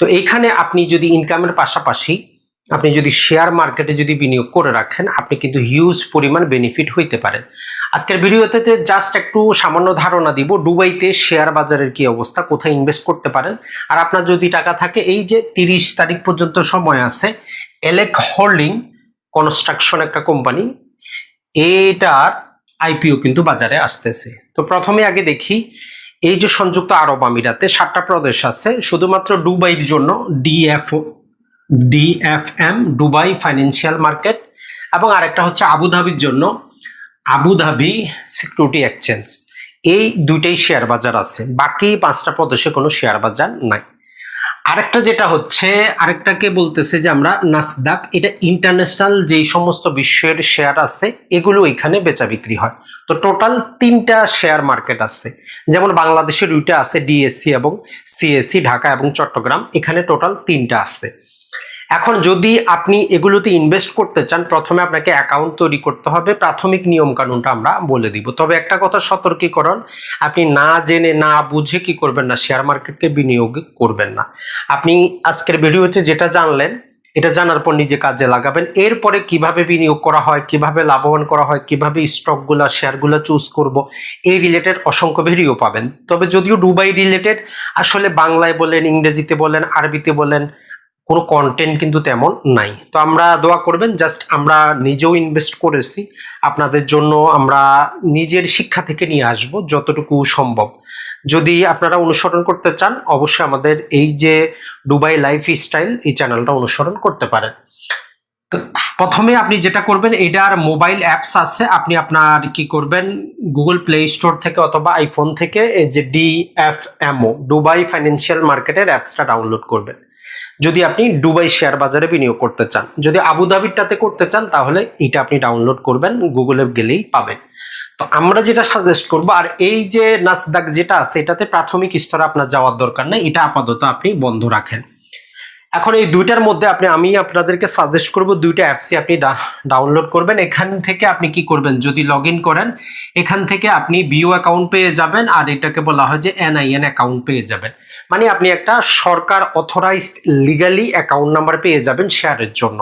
তো এইখানে আপনি যদি ইনকামের পাশাপাশি আপনি যদি শেয়ার মার্কেটে যদি বিনিয়োগ করে রাখেন, আপনি কিন্তু হিউজ পরিমাণ বেনিফিট হইতে পারেন। আজকের ভিডিওতে জাস্ট একটু সামান্য ধারণা দিব, দুবাইতে শেয়ার বাজারের কি অবস্থা, কোথায় ইনভেস্ট করতে পারেন। আর আপনার যদি টাকা থাকে, এই যে তিরিশ তারিখ পর্যন্ত সময় আছে এলেক হোল্ডিং কনস্ট্রাকশন একটা কোম্পানি এটার আইপিও কিন্তু বাজারে আসতেছে। তো প্রথমে আগে দেখি এই যে সংযুক্ত আরব আমিরাতে সাতটা প্রদেশ আছে, শুধুমাত্র দুবাইয়ের জন্য DF DFM Dubai financial market, এবং আরেকটা হচ্ছে আবুধাবির জন্য আবুধাবি সিকিউরিটি এক্সচেঞ্জ। এই দুইটাই শেয়ার বাজার আছে, বাকি পাঁচটা প্রদেশে কোনো শেয়ার বাজার নাই। আরেকটা যেটা হচ্ছে, আরেকটাকে বলতেছে যে আমরা নাসদাক এটা ইন্টারন্যাশনাল যেই সমস্ত বিশ্বের শেয়ার আছে, এগুলো এখানে বেচা বিক্রি হয়। তো টোটাল তিনটা শেয়ার মার্কেট আছে। যেমন বাংলাদেশের দুইটা আছে ডিএসসি এবং সিএসসি ঢাকা এবং চট্টগ্রাম, এখানে টোটাল তিনটা আছে। এখন যদি আপনি এগুলোতে ইনভেস্ট করতে চান, প্রথমে আপনাকে অ্যাকাউন্ট তৈরি করতে হবে। প্রাথমিক নিয়ম কানুনটা আমরা বলে দিব। তবে একটা কথা সতর্কীকরণ, আপনি না জেনে, না বুঝে কি করবেন না শেয়ার মার্কেটকে বিনিয়োগ করবেন না। আপনি আজকের ভিডিওতে যেটা জানলেন, এটা জানার পর নিজে কাজে লাগাবেন। এরপরে কীভাবে বিনিয়োগ করা হয়, কীভাবে লাভবান করা হয়, কীভাবে স্টকগুলা শেয়ারগুলো চুজ করব, এই রিলেটেড অসংখ্য ভিডিও পাবেন। তবে যদিও দুবাই রিলেটেড আসলে বাংলায় বলেন, ইংরেজিতে বলেন, আরবিতে বলেন কোনো কন্টেন্ট কিন্তু তেমন নাই। তো আমরা দোয়া করবেন জাস্ট আমরা নিজেও ইনভেস্ট করেছি। আপনাদের জন্য আমরা নিজের শিক্ষা থেকে নিয়ে আসব যতটুকু সম্ভব। যদি আপনারা অনুসরণ করতে চান, অবশ্যই আমাদের এই যে দুবাই লাইফ স্টাইল এই চ্যানেলটা অনুসরণ করতে পারেন। তো প্রথমে আপনি যেটা করবেন এটার মোবাইল অ্যাপস আছে। আপনি আপনার কি করবেন গুগল প্লে স্টোর থেকে অথবা আইফোন থেকে এই যে ডিএফএমও দুবাই ফাইন্যান্সিয়াল মার্কেটের অ্যাপসটা ডাউনলোড করবেন। যদি আপনি দুবাই শেয়ার বাজারে বিনিয়োগ করতে চান, যদি আবুধাবিরটাতে করতে চান, তাহলে এটা আপনি ডাউনলোড করবেন গুগলে গেলেই পাবেন। তো আমরা যেটা সাজেস্ট করব, আর এই যে নাসদাক যেটা সেটাতে প্রাথমিক স্তরে আপনার যাওয়ার দরকার নেই, এটা আপাতত আপনি বন্ধ রাখেন। এখন এই দুইটার মধ্যে আপনি, আমি আপনাদেরকে সাজেস্ট করব দুইটা অ্যাপসই আপনি ডাউনলোড করবেন। এখান থেকে আপনি কি করবেন? যদি লগ করেন, এখান থেকে আপনি বিও অ্যাকাউন্ট পেয়ে যাবেন আর এটাকে বলা হয় যে এনআইএন অ্যাকাউন্ট পেয়ে যাবেন। মানে আপনি একটা সরকার অথরাইজড লিগালি অ্যাকাউন্ট নাম্বার পেয়ে যাবেন শেয়ারের জন্য।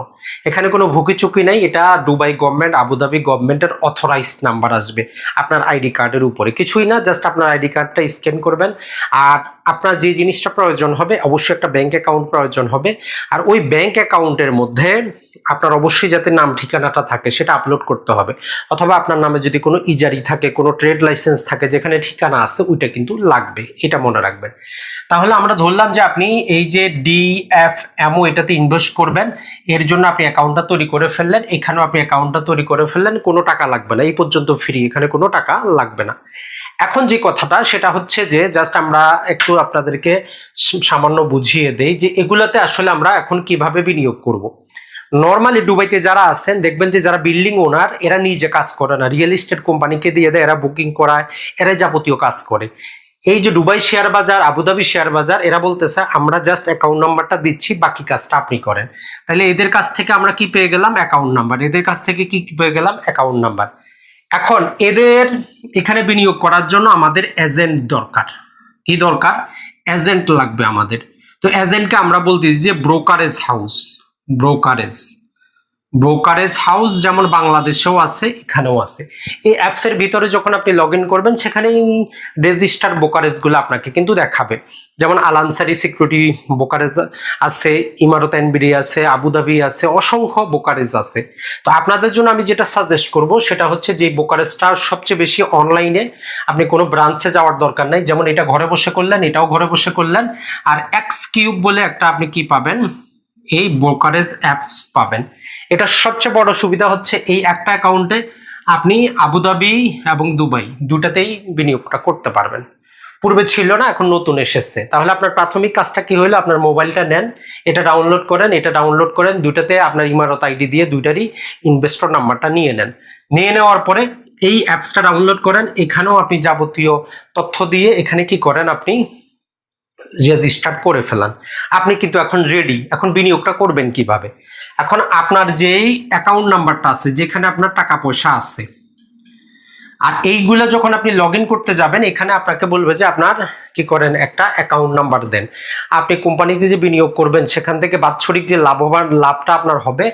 এখানে কোনো ভুকিচুকি নাই, এটা দুবাই গভর্নমেন্ট আবুধাবি গভর্নমেন্টের অথরাইজড নাম্বার আসবে। আপনার আইডি কার্ডের উপরে। কিছুই না জাস্ট আপনার আইডি কার্ডটা স্ক্যান করবেন। আর আপনার যে জিনিসটা প্রয়োজন হবে, অবশ্যই একটা ব্যাংক অ্যাকাউন্ট প্রয়োজন হবে। আর ওই ব্যাংক অ্যাকাউন্টের মধ্যে আপনার অবশ্যই যাতে নাম, ঠিকানাটা থাকে সেটা আপলোড করতে হবে। অথবা আপনার নামে যদি কোনো ইজারি থাকে, কোনো ট্রেড লাইসেন্স থাকে যেখানে ঠিকানা আছে, ওইটা কিন্তু লাগবে। এটা মনে রাখবেন। তাহলে আমরা ধরলাম যে আপনি এই যে ডিএফ এমও এটাতে ইনভেস্ট করবেন, এর জন্য আপনি অ্যাকাউন্টটা তৈরি করে ফেললেন। এখানেও আপনি অ্যাকাউন্টটা তৈরি করে ফেললেন, কোনো টাকা লাগবে না। এই পর্যন্ত ফ্রি এখানে কোনো টাকা লাগবে না। এখন যে কথাটা, সেটা হচ্ছে যে জাস্ট আমরা একটু আপনাদেরকে সামান্য বুঝিয়ে দেই যে এগুলাতে আসলে আমরা এখন কীভাবে বিনিয়োগ করব। নর্মালি দুবাইতে যারা আছেন, দেখবেন যে যারা বিল্ডিং ওনার এরা নিজে কাজ করে না। রিয়েল এস্টেট কোম্পানিকে দিয়ে দেয়, এরা বুকিং করায়, এরা যাবতীয় কাজ করে। এই যে দুবাই শেয়ার বাজার আবুধাবি শেয়ার বাজার, এরা বলতেছে, আমরা জাস্ট অ্যাকাউন্ট নাম্বারটা দিচ্ছি, বাকি কাজটা আপনি করেন। তাহলে এদের কাছ থেকে আমরা কি পেয়ে গেলাম? অ্যাকাউন্ট নাম্বার এদের কাছ থেকে কি পেয়ে গেলাম? অ্যাকাউন্ট নাম্বার এখন এদের এখানে বিনিয়োগ করার জন্য আমাদের এজেন্ট দরকার। কি দরকার? এজেন্ট লাগবে আমাদের। তো এজেন্টকে আমরা বলতেছি যে brokerage house brokerage brokerage house যেমন বাংলাদেশেও আছে, এখানেও আছে। এই অ্যাপসের ভিতরে যখন আপনি লগ করবেন, সেখানেই রেজিস্টার ব্রোকারেজগুলো আপনাকে কিন্তু দেখাবে। যেমন আলানসারি সিকিউরিটি ব্রোকারেজ আছে ইমারত এনবিডি আছে আবুধাবি আছে, অসংখ্য ব্রোকারেজ আছে। তো আপনাদের জন্য আমি যেটা সাজেস্ট করব, সেটা হচ্ছে যে ব্রোকারেজটা সবচেয়ে বেশি অনলাইনে আপনি কোনো ব্রাঞ্চে যাওয়ার দরকার নেই। যেমন এটা ঘরে বসে করলেন, এটাও ঘরে বসে করলেন। আর এক্স কিউব বলে একটা আপনি কি পাবেন? এই ব্রোকারেজ অ্যাপস পাবেন। এটা সবচেয়ে বড় সুবিধা হচ্ছে এই একটা অ্যাকাউন্টে আপনি আবুধাবি এবং দুবাই দুটাতেই বিনিয়োগটা করতে পারবেন। পূর্বে ছিল না, এখন নতুন এসেছে। তাহলে আপনার প্রাথমিক কাজটা কি হলো? আপনার মোবাইলটা নেন, এটা ডাউনলোড করেন, এটা ডাউনলোড করেন, দুটাতে আপনার ইমারত আইডি দিয়ে দুইটারই ইনভেস্টর নাম্বারটা নিয়ে নেন। নিয়ে নেওয়ার পরে এই অ্যাপসটা ডাউনলোড করেন, এখানেও আপনি যাবতীয় তথ্য দিয়ে এখানে কি করেন আপনি? রেজিস্টার করে ফেলান। আপনি কিন্তু এখন রেডি এখন বিনিয়োগটা করবেন কীভাবে? এখন আপনার যেই অ্যাকাউন্ট নাম্বারটা আছে, যেখানে আপনার টাকা পয়সা আছে, আর এইগুলো যখন আপনি লগ করতে যাবেন, এখানে আপনাকে বলবে যে আপনার কি করেন, একটা অ্যাকাউন্ট নাম্বার দেন। আপনি কোম্পানিতে যে বিনিয়োগ করবেন, সেখান থেকে বাৎসরিক যে লাভবান লাভটা আপনার হবে,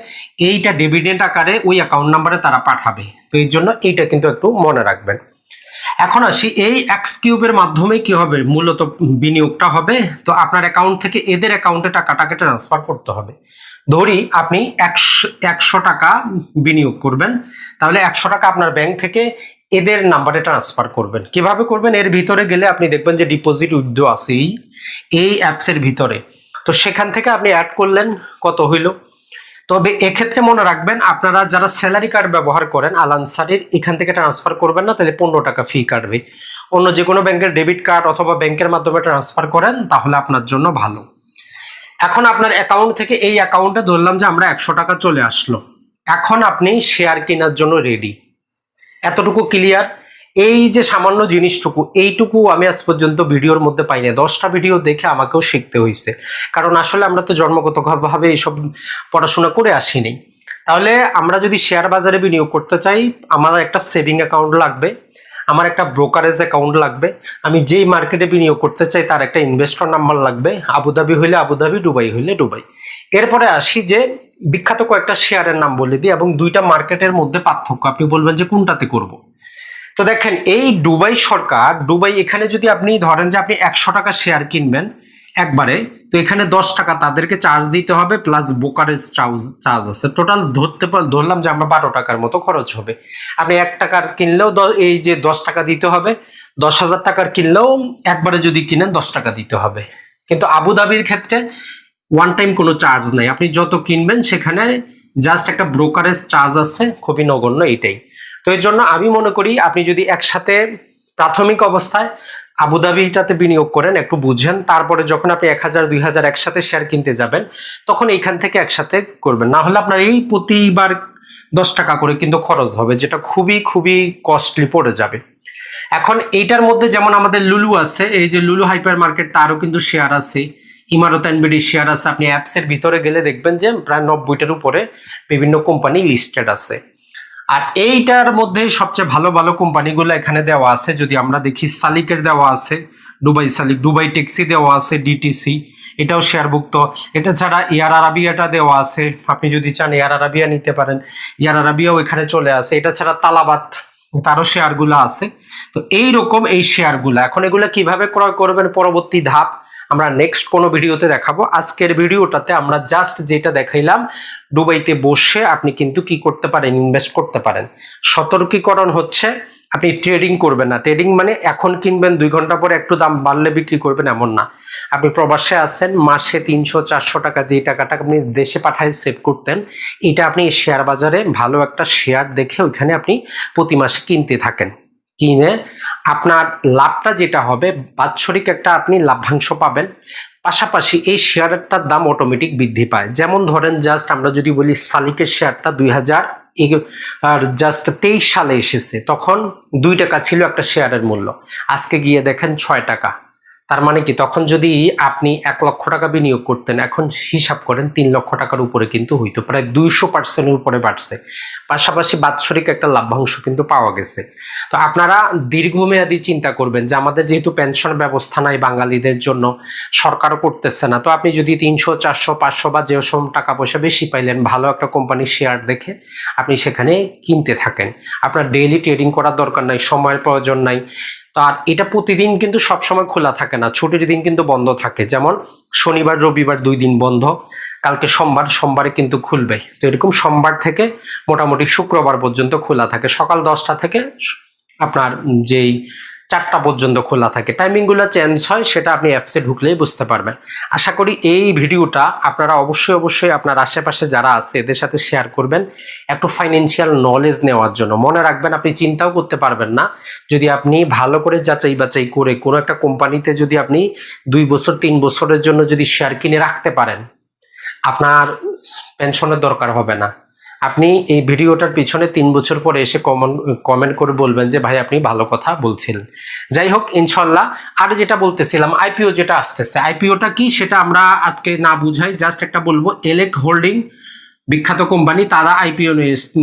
এইটা ডিভিডেন্ট আকারে ওই অ্যাকাউন্ট নাম্বারে তারা পাঠাবে। তো এই জন্য এইটা কিন্তু একটু মনে রাখবেন। এখন আসি, এই এক্স কিউবের মাধ্যমে কি হবে? মূলত বিনিয়োগটা হবে। তো আপনার অ্যাকাউন্ট থেকে এদের অ্যাকাউন্টে টাকাটাকে ট্রান্সফার করতে হবে। ধরি আপনি একশো একশো টাকা বিনিয়োগ করবেন। তাহলে একশো টাকা আপনার ব্যাংক থেকে এদের নাম্বারে ট্রান্সফার করবেন। কীভাবে করবেন? এর ভিতরে গেলে আপনি দেখবেন যে ডিপোজিট উইথড্র আছে এই এই অ্যাপসের ভিতরে। তো সেখান থেকে আপনি অ্যাড করলেন, কত হইল? তবে এক্ষেত্রে মনে রাখবেন, আপনারা যারা স্যালারি কার্ড ব্যবহার করেন আলানসারির এখান থেকে ট্রান্সফার করবেন না, তাহলে পনেরো টাকা ফি কাটবে অন্য যে কোনো ব্যাংকের ডেবিট কার্ড অথবা ব্যাংকের মাধ্যমে ট্রান্সফার করেন, তাহলে আপনার জন্য ভালো। এখন আপনার অ্যাকাউন্ট থেকে এই অ্যাকাউন্টে ধরলাম যে আমরা একশো টাকা চলে আসলো। এখন আপনি শেয়ার কেনার জন্য রেডি এতটুকু ক্লিয়ার এই যে সামান্য জিনিসটুকু, এইটুকু আমি আজ পর্যন্ত ভিডিওর মধ্যে পাইনি। দশটা ভিডিও দেখে আমাকেও শিখতে হয়েছে কারণ আসলে আমরা তো জন্মগতভাবে এইসব পড়াশোনা করে আসিনি। তাহলে আমরা যদি শেয়ার বাজারে বিনিয়োগ করতে চাই, আমার একটা সেভিং অ্যাকাউন্ট লাগবে, আমার একটা ব্রোকারেজ অ্যাকাউন্ট লাগবে, আমি যেই মার্কেটে বিনিয়োগ করতে চাই তার একটা ইনভেস্টর নাম্বার লাগবে, আবুধাবি হইলে আবুধাবি, দুবাই হইলে দুবাই। এরপরে আসি যে বিখ্যাত কয়েকটা শেয়ারের নাম বলে দিই এবং দুইটা মার্কেটের মধ্যে পার্থক্য। আপনি বলবেন যে কোনটাতে করব? তো দেখেন, এই দুবাই সরকার, দুবাই এখানে যদি আপনি ধরেন যে আপনি একশো টাকা শেয়ার কিনবেন একবারে, তো এখানে দশ টাকা তাদেরকে চার্জ দিতে হবে প্লাস বোকারেজ চার্জ চার্জ আছে। টোটাল ধরতে ধরলাম যে আমরা বারো টাকার মতো খরচ হবে। আপনি এক টাকার কিনলেও এই যে দশ টাকা দিতে হবে, দশ হাজার টাকার কিনলেও একবারে যদি কিনেন, দশ টাকা দিতে হবে। কিন্তু আবুধাবির ক্ষেত্রে ওয়ান টাইম কোনো চার্জ নাই। আপনি যত কিনবেন, সেখানে জাস্ট একটা ব্রোকারেজ চার্জ আছে, খুবই নগণ্য এটাই। তো এর জন্য আমি মনে করি আপনি যদি একসাথে প্রাথমিক অবস্থায় আবুধাবিটাতে বিনিয়োগ করেন, একটু বুঝেন, তারপরে যখন আপনি এক হাজার, দুই হাজার একসাথে শেয়ার কিনতে যাবেন, তখন এইখান থেকে একসাথে করবেন। না হলে আপনার এই প্রতিবার দশ টাকা করে কিন্তু খরচ হবে, যেটা খুবই খুবই কস্টলি পড়ে যাবে। এখন এইটার মধ্যে যেমন আমাদের লুলু আছে, এই যে লুলু হাইপার মার্কেট তারও কিন্তু শেয়ার আছে। ইমারত এনবিডি শেয়ার আছে। আপনি অ্যাপসের ভিতরে গেলে দেখবেন যে প্রায় নব্বইটার উপরে বিভিন্ন কোম্পানি লিস্টেড আছে। আর এইটার মধ্যে সবচেয়ে ভালো ভালো কোম্পানিগুলো এখানে দেওয়া আছে। যদি আমরা দেখি, সালিকের দেওয়া আছে, দুবাই সালিক, দুবাই ট্যাক্সি দেওয়া আছে ডিটিসি এটাও শেয়ারভুক্ত। এটা ছাড়া এয়ার আরাবিয়াটা দেওয়া আছে। আপনি যদি চান এয়ার আরাবিয়া নিতে পারেন। এয়ার আরাবিয়াও এখানে চলে আসে। এটা ছাড়া তালাবাত, তারও শেয়ারগুলো আছে। তো এই রকম এই শেয়ারগুলো, এখন এগুলো কীভাবে ক্রয় করবেন পরবর্তী ধাপ? আমরা নেক্সট কোনো ভিডিওতে দেখাবো। আজকের ভিডিওটাতে আমরা জাস্ট যেটা দেখাইলাম, দুবাইতে বসে আপনি কিন্তু কি করতে পারেন ইনভেস্ট করতে পারেন। সতর্কীকরণ হচ্ছে, আপনি ট্রেডিং করবেন না। ট্রেডিং মানে এখন কিনবেন, দুই ঘণ্টা পরে একটু দাম বাড়লে বিক্রি করবেন এমন না। আপনি প্রবাসে আছেন, মাসে তিনশো, চারশো টাকা যে টাকাটা আপনি দেশে পাঠায় সেভ করতেন, এটা আপনি শেয়ার বাজারে ভালো একটা শেয়ার দেখে ওইখানে আপনি প্রতি মাসে কিনতে থাকেন। কিনে আপনার লাভটা যেটা হবে, বাৎসরিক একটা আপনি লাভ্যাংশ পাবেন। পাশাপাশি এই শেয়ারটার দাম অটোমেটিক বৃদ্ধি পায়। যেমন ধরেন জাস্ট আমরা যদি বলি সালিকের শেয়ারটা দুই হাজার আর জাস্ট তেইশ সালে এসেছে, তখন দুই টাকা ছিল একটা শেয়ারের মূল্য। আজকে গিয়ে দেখেন ছয় টাকা। তার মানে কি? তখন যদি আপনি এক লক্ষ টাকা বিনিয়োগ করতেন, এখন হিসাব করেন তিন লক্ষ টাকার উপরে কিন্তু হইতো, প্রায় দুইশো পার্সেন্টের উপরে বাড়ছে। পাশাপাশি বাৎসরিক একটা লাভ্যাংশ কিন্তু পাওয়া গেছে। তো আপনারা দীর্ঘমেয়াদী চিন্তা করবেন যে আমাদের যেহেতু পেনশন ব্যবস্থা নাই বাঙালিদের জন্য, সরকারও করতেছে না। তো আপনি যদি তিনশো, চারশো, পাঁচশো বা যেসব টাকা পয়সা বেশি পাইলেন, ভালো একটা কোম্পানির শেয়ার দেখে আপনি সেখানে কিনতে থাকেন। আপনার ডেইলি ট্রেডিং করার দরকার নাই, সময়ের প্রয়োজন নাই। তো আর এটা প্রতিদিন কিন্তু সবসময় খোলা থাকে না, ছুটির দিন কিন্তু বন্ধ থাকে। যেমন শনিবার, রবিবার দুই দিন বন্ধ, কালকে সোমবার, সোমবারে কিন্তু খুলবে। তো এরকম সোমবার থেকে মোটামুটি শুক্রবার পর্যন্ত খোলা থাকে। সকাল দশটা থেকে আপনার যেই চারটা পর্যন্ত খোলা থাকে। টাইমিংগুলো চেঞ্জ হয়, সেটা আপনি অ্যাপসে ঢুকলেই বুঝতে পারবেন। আশা করি এই ভিডিওটা আপনারা অবশ্যই অবশ্যই আপনার আশেপাশে যারা আছে, এদের সাথে শেয়ার করবেন। একটু ফাইন্যান্সিয়াল নলেজ নেওয়ার জন্য। মনে রাখবেন, আপনি চিন্তাও করতে পারবেন না। যদি আপনি ভালো করে যাচাই বাচাই করে কোনো একটা কোম্পানিতে যদি আপনি দুই বছর, তিন বছরের জন্য যদি শেয়ার কিনে রাখতে পারেন, আপনার পেনশনের দরকার হবে না। আপনি এই ভিডিওটার পিছনে তিন বছর পরে এসে কমন কমেন্ট করে বলবেন যে, ভাই, আপনি ভালো কথা বলছিলেন। যাই হোক, ইনশাল্লাহ, আর যেটা বলতেছিলাম আইপিও যেটা আসতেছে আইপিওটা কি সেটা আমরা আজকে না বুঝাই জাস্ট একটা বলব এলেক হোল্ডিং বিখ্যাত কোম্পানি তারা আইপিও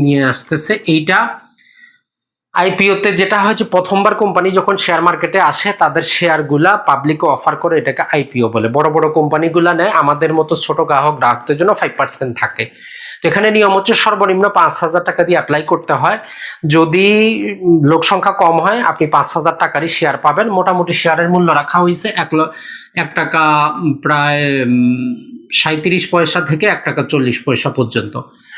নিয়ে আসতেছে। এইটা আইপিওতে যেটা হয় প্রথমবার কোম্পানি যখন শেয়ার মার্কেটে আসে, তাদের শেয়ারগুলা পাবলিকে অফার করে এটাকে আইপিও বলে। বড় বড় কোম্পানিগুলা নেয়, আমাদের মতো ছোট গ্রাহক, গ্রাহকদের জন্য ফাইভ পার্সেন্ট থাকে। তো এখানে নিয়ম হচ্ছে সর্বনিম্ন পাঁচ হাজার টাকা দিয়ে অ্যাপ্লাই করতে হয়। যদি লোক সংখ্যা কম হয়, আপনি পাঁচ হাজার টাকারই শেয়ার পাবেন। মোটামুটি শেয়ারের মূল্য রাখা হয়েছে এক এক টাকা প্রায় সাঁত্রিশ পয়সা থেকে এক টাকা চল্লিশ পয়সা পর্যন্ত।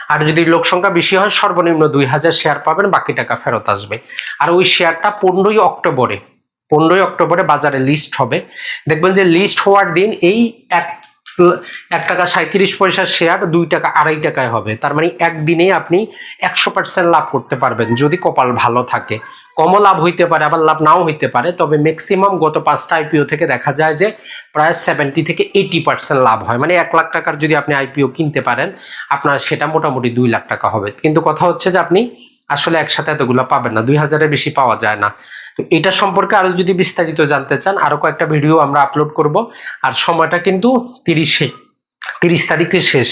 আর যদি লোক সংখ্যা বেশি হয়, সর্বনিম্ন দুই হাজার শেয়ার পাবেন, বাকি টাকা ফেরত আসবে। আর ওই শেয়ারটা পনেরোই অক্টোবরে পনেরোই অক্টোবরে বাজারে লিস্ট হবে। দেখবেন যে লিস্ট হওয়ার দিন এই এক এক টাকা সাঁত্রিশ পয়সার শেয়ার দুই টাকা আড়াই টাকায় হবে। তার মানে একদিনে আপনি একশো পার্সেন্ট লাভ করতে পারবেন, যদি কপাল ভালো থাকে। কমও লাভ হইতে পারে, আবার লাভ নাও হইতে পারে। তবে ম্যাক্সিমাম গত পাঁচটা আইপিও থেকে দেখা যায় যে প্রায় সেভেন্টি থেকে এইটি পার্সেন্ট লাভ হয়। মানে এক লাখ টাকার যদি আপনি আইপিও কিনতে পারেন, আপনার সেটা মোটামুটি দুই লাখ টাকা হবে। কিন্তু কথা হচ্ছে যে আপনি আসলে একসাথে এতগুলো পাবেন না, দুই হাজারের বেশি পাওয়া যায় না। তো এটা সম্পর্কে আরও যদি বিস্তারিত জানতে চান আরও কয়েকটা ভিডিও আমরা আপলোড করব। আর সময়টা কিন্তু তিরিশে, তিরিশ তারিখে শেষ।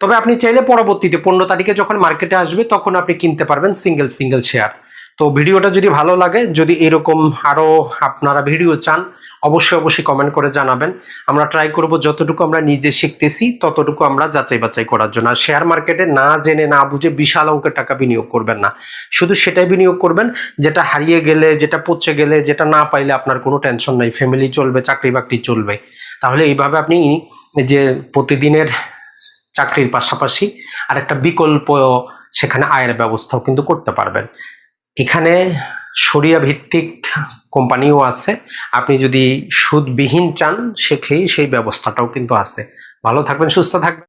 তবে আপনি চাইলে পরবর্তীতে পনেরো তারিখে যখন মার্কেটে আসবে, তখন আপনি কিনতে পারবেন সিঙ্গেল সিঙ্গেল শেয়ার তো ভিডিওটা যদি ভালো লাগে, যদি এরকম আরও আপনারা ভিডিও চান, অবশ্যই অবশ্যই কমেন্ট করে জানাবেন। আমরা ট্রাই করব যতটুকু আমরা নিজে শিখতেছি, ততটুকু আমরা যাচাই বাছাই করার জন্য। আর শেয়ার মার্কেটে না জেনে, না বুঝে বিশাল অঙ্কের টাকা বিনিয়োগ করবেন না। শুধু সেটাই বিনিয়োগ করবেন, যেটা হারিয়ে গেলে, যেটা পচে গেলে, যেটা না পাইলে আপনার কোনো টেনশন নাই। ফ্যামিলি চলবে, চাকরি বাকরি চলবে। তাহলে এইভাবে আপনি যে প্রতিদিনের চাকরির পাশাপাশি আর একটা বিকল্প সেখানে আয়ের ব্যবস্থাও কিন্তু করতে পারবেন। এখানে সরিয়া ভিত্তিক কোম্পানিও আছে। আপনি যদি সুদবিহীন চান সেক্ষেত্রে সেই ব্যবস্থাটাও কিন্তু আছে। ভালো থাকবেন, সুস্থ থাকবেন।